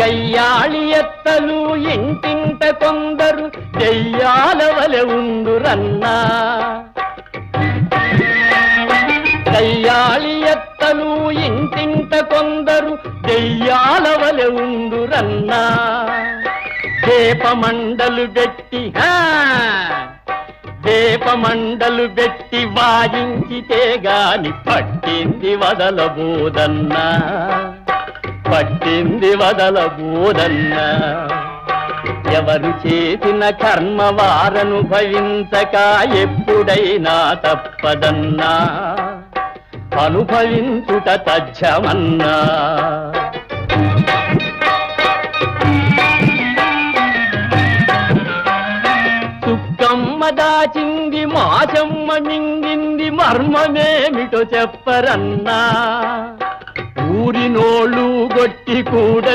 గయ్యాళి ఎత్తలు ఇంటింట కొందరు చెయ్యాల వలె ఉండురన్నా. గయ్యాళి ఎత్తలు ఇంటింట కొందరు చెయ్యాల వలె ఉండురన్నా. దీపమండలు పెట్టి దీపమండలు పెట్టి వాయించితే గాని పట్టింది వదలబోదన్నా. పట్టింది వదలబోదన్నా ఎవరు చేసిన కర్మ వారనుభవించక ఎప్పుడైనా తప్పదన్నా. అనుభవించుట తజ్జమన్నా చుక్కమ్మ దాచింది మాచమ్మ మింగింది మర్మమేమిటో చెప్పరన్నా. కొట్టి గొట్టి కూడా